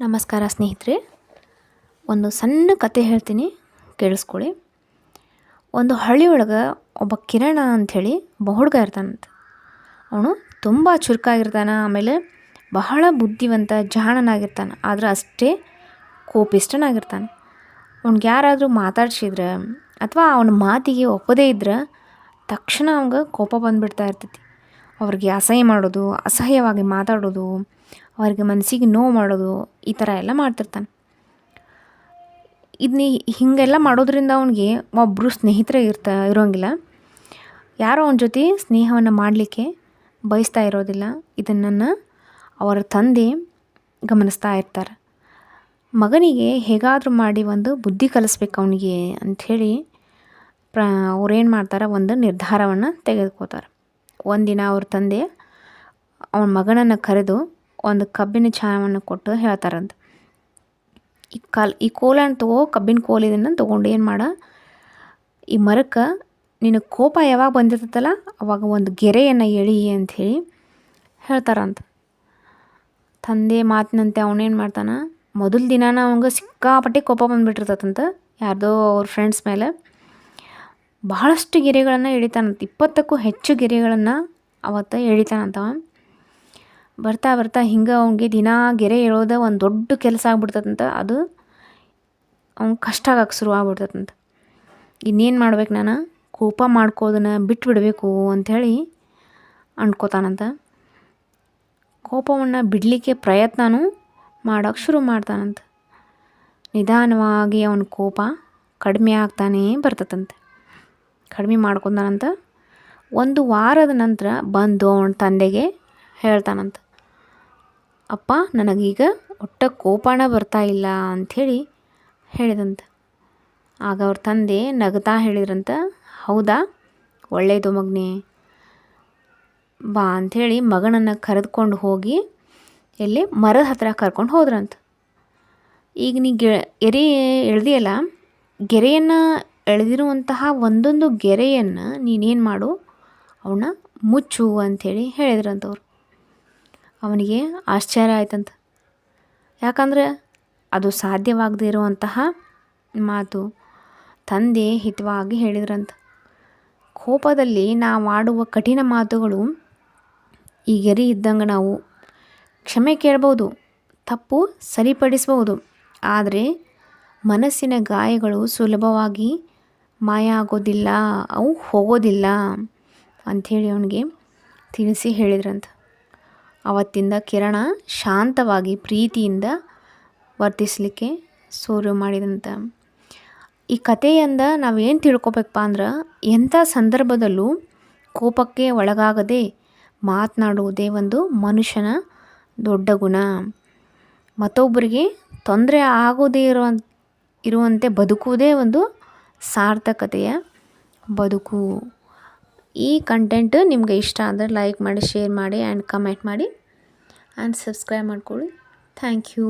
ನಮಸ್ಕಾರ ಸ್ನೇಹಿತರೆ. ಒಂದು ಸಣ್ಣ ಕತೆ ಹೇಳ್ತೀನಿ, ಕೇಳಿಸ್ಕೊಳ್ಳಿ. ಒಂದು ಹಳ್ಳಿಯೊಳಗೆ ಒಬ್ಬ ಕಿರಣ ಅಂಥೇಳಿ ಒಬ್ಬ ಹುಡುಗ ಇರ್ತಾನಂತ. ಅವನು ತುಂಬ ಚುರುಕಾಗಿರ್ತಾನೆ, ಆಮೇಲೆ ಬಹಳ ಬುದ್ಧಿವಂತ, ಜಾಣನಾಗಿರ್ತಾನೆ, ಆದ್ರೆ ಅಷ್ಟೇ ಕೋಪಿಷ್ಟನಾಗಿರ್ತಾನೆ ಅವ್ನಿಗೆ ಯಾರಾದರೂ ಮಾತಾಡ್ಸಿದ್ರೆ ಅಥವಾ ಅವನ ಮಾತಿಗೆ ಒಪ್ಪದೇ ಇದ್ರೆ ತಕ್ಷಣ ಅವಂಗೆ ಕೋಪ ಬಂದುಬಿಡ್ತಾ ಇರ್ತೈತಿ. ಅವ್ರಿಗೆ ಅಸಹ್ಯ ಮಾಡೋದು, ಅಸಹ್ಯವಾಗಿ ಮಾತಾಡೋದು ಅವ್ರಿಗೆ ಮನಸ್ಸಿಗೆ ನೋವು ಮಾಡೋದು ಈ ಥರ ಎಲ್ಲ ಮಾಡ್ತಿರ್ತಾನೆ. ಇದನ್ನ ಹೀಗೆಲ್ಲ ಮಾಡೋದ್ರಿಂದ ಅವನಿಗೆ ಒಬ್ಬರು ಸ್ನೇಹಿತರೇ ಇರ್ತಾ ಇರೋಂಗಿಲ್ಲ. ಯಾರೋ ಅವನ ಜೊತೆ ಸ್ನೇಹವನ್ನು ಮಾಡಲಿಕ್ಕೆ ಬಯಸ್ತಾ ಇರೋದಿಲ್ಲ. ಇದನ್ನು ಅವರ ತಂದೆ ಗಮನಿಸ್ತಾ ಇರ್ತಾರೆ. ಮಗನಿಗೆ ಹೇಗಾದರೂ ಮಾಡಿ ಒಂದು ಬುದ್ಧಿ ಕಲಿಸ್ಬೇಕು ಅವನಿಗೆ ಅಂಥೇಳಿ ಪ್ರ ಅವ್ರೇನು ಮಾಡ್ತಾರೆ, ಒಂದು ನಿರ್ಧಾರವನ್ನು ತೆಗೆದುಕೋತಾರೆ. ಒಂದಿನ ಅವ್ರ ತಂದೆ ಅವನ ಮಗನನ್ನು ಕರೆದು ಒಂದು ಕಬ್ಬಿನ ಚಾನವನ್ನು ಕೊಟ್ಟು ಹೇಳ್ತಾರಂತ. ಈ ಕಲ್, ಈ ಕೋಲನ್ನು ತಗೋ, ಕಬ್ಬಿನ ಕೋಲ್ ಇದನ್ನು ತೊಗೊಂಡು ಏನು ಮಾಡ? ಈ ಮರಕ್ಕೆ ನಿನಗೆ ಕೋಪ ಯಾವಾಗ ಬಂದಿರ್ತೈತಲ್ಲ ಅವಾಗ ಒಂದು ಗೆರೆಯನ್ನು ಎಳಿ ಅಂಥೇಳಿ ಹೇಳ್ತಾರಂತ. ತಂದೆ ಮಾತಿನಂತೆ ಅವನೇನು ಮಾಡ್ತಾನೆ? ಮೊದಲ ದಿನಾನ ಅವಂಗೆ ಸಿಕ್ಕಾಪಟ್ಟೆ ಕೋಪ ಬಂದುಬಿಟ್ಟಿರ್ತದಂತ, ಯಾರ್ದೋ ಅವ್ರ ಫ್ರೆಂಡ್ಸ್ ಮೇಲೆ. ಬಹಳಷ್ಟು ಗೆರೆಗಳನ್ನು ಎಳಿತಾನಂತ. ಇಪ್ಪತ್ತಕ್ಕೂ ಹೆಚ್ಚು ಗೆರೆಗಳನ್ನು ಅವತ್ತು ಎಳಿತಾನಂತ ಬರ್ತಾ ಬರ್ತಾ ಹಿಂಗೆ ಅವ್ನಿಗೆ ದಿನಾ ಗೆರೆ ಹೇಳೋದ ಒಂದು ದೊಡ್ಡ ಕೆಲಸ ಆಗ್ಬಿಡ್ತದಂತ ಅದು ಅವ್ನಿಗೆ ಕಷ್ಟ ಆಗಕ್ಕೆ ಶುರು ಆಗ್ಬಿಡ್ತದಂತ. ಇನ್ನೇನು ಮಾಡ್ಬೇಕು ನಾನು? ಕೋಪ ಮಾಡ್ಕೋದನ್ನ ಬಿಟ್ಬಿಡಬೇಕು ಅಂಥೇಳಿ ಅಂದ್ಕೋತಾನಂತ ಕೋಪವನ್ನು ಬಿಡಲಿಕ್ಕೆ ಪ್ರಯತ್ನನೂ ಮಾಡೋಕ್ಕೆ ಶುರು ಮಾಡ್ತಾನಂತ. ನಿಧಾನವಾಗಿ ಅವನ ಕೋಪ ಕಡಿಮೆ ಆಗ್ತಾನೇ ಬರ್ತದಂತೆ. ಕಡಿಮೆ ಮಾಡ್ಕೊಂಡಾನಂತ ಒಂದು ವಾರದ ನಂತರ ಬಂದು ಅವನ ತಂದೆಗೆ ಹೇಳ್ತಾನಂತ. ಅಪ್ಪ, ನನಗೀಗ ಒಟ್ಟ ಕೋಪಾಣ ಬರ್ತಾ ಇಲ್ಲ ಅಂಥೇಳಿ ಹೇಳಿದಂತ. ಆಗ ಅವ್ರ ತಂದೆ ನಗ್ತಾ ಹೇಳಿದ್ರಂತ, ಹೌದಾ? ಒಳ್ಳೆಯದು ಮಗನೇ. ಬಾ ಅಂಥೇಳಿ ಮಗನನ್ನು ಕರೆದುಕೊಂಡು ಹೋಗಿ ಎಲ್ಲಿ ಮರದ ಹತ್ತಿರ ಕರ್ಕೊಂಡು ಹೋದ್ರಂತ. ಈಗ ನೀ ಗೆ, ಎರೆ ಎಳ್ದಿಯಲ್ಲ, ಗೆರೆಯನ್ನು ಎಳೆದಿರುವಂತಹ ಒಂದೊಂದು ಗೆರೆಯನ್ನು ನೀನೇನು ಮಾಡು ಅವನ್ನ ಮುಚ್ಚು ಅಂಥೇಳಿ ಹೇಳಿದ್ರಂತವ್ರು ಅವನಿಗೆ ಆಶ್ಚರ್ಯ ಆಯ್ತಂತ. ಯಾಕಂದ್ರೆ ಅದು ಸಾಧ್ಯವಾಗದೇ ಇರುವಂತಹ ಮಾತು ತಂದೆ ಹಿತವಾಗಿ ಹೇಳಿದ್ರಂತ. ಕೋಪದಲ್ಲಿ ನಾವು ಆಡುವ ಕಠಿಣ ಮಾತುಗಳು ಈ ಗೆರೆ ಇದ್ದಂಗೆ ನಾವು ಕ್ಷಮೆ ಕೇಳ್ಬೋದು, ತಪ್ಪು ಸರಿಪಡಿಸ್ಬೋದು. ಆದರೆ ಮನಸ್ಸಿನ ಗಾಯಗಳು ಸುಲಭವಾಗಿ ಮಾಯ ಆಗೋದಿಲ್ಲ ಅವು ಹೋಗೋದಿಲ್ಲ ಅಂಥೇಳಿ ಅವನಿಗೆ ತಿಳಿಸಿ ಹೇಳಿದ್ರಂತ. ಅವತ್ತಿಂದ ಕಿರಣ ಶಾಂತವಾಗಿ ಪ್ರೀತಿಯಿಂದ ವರ್ತಿಸಲಿಕ್ಕೆ ಸೂರ್ಯ ಮಾಡಿದಂತ. ಈ ಕಥೆಯಿಂದ ನಾವೇನು ತಿಳ್ಕೊಬೇಕಪ್ಪ ಅಂದ್ರೆ, ಎಂಥ ಸಂದರ್ಭದಲ್ಲೂ ಕೋಪಕ್ಕೆ ಒಳಗಾಗದೆ ಮಾತನಾಡುವುದೇ ಒಂದು ಮನುಷ್ಯನ ದೊಡ್ಡ ಗುಣ. ಮತ್ತೊಬ್ಬರಿಗೆ ತೊಂದರೆ ಆಗೋದೇ ಇರುವ ಇರುವಂತೆ ಬದುಕುವುದೇ ಒಂದು ಸಾರ್ಥಕತೆಯ ಬದುಕು. ಈ ಕಂಟೆಂಟ್ ನಿಮಗೆ ಇಷ್ಟ ಅಂದರೆ ಲೈಕ್ ಮಾಡಿ ಶೇರ್ ಮಾಡಿ ಆ್ಯಂಡ್ ಕಮೆಂಟ್ ಮಾಡಿ ಆ್ಯಂಡ್ ಸಬ್ಸ್ಕ್ರೈಬ್ ಮಾಡ್ಕೊಳ್ಳಿ. Thank you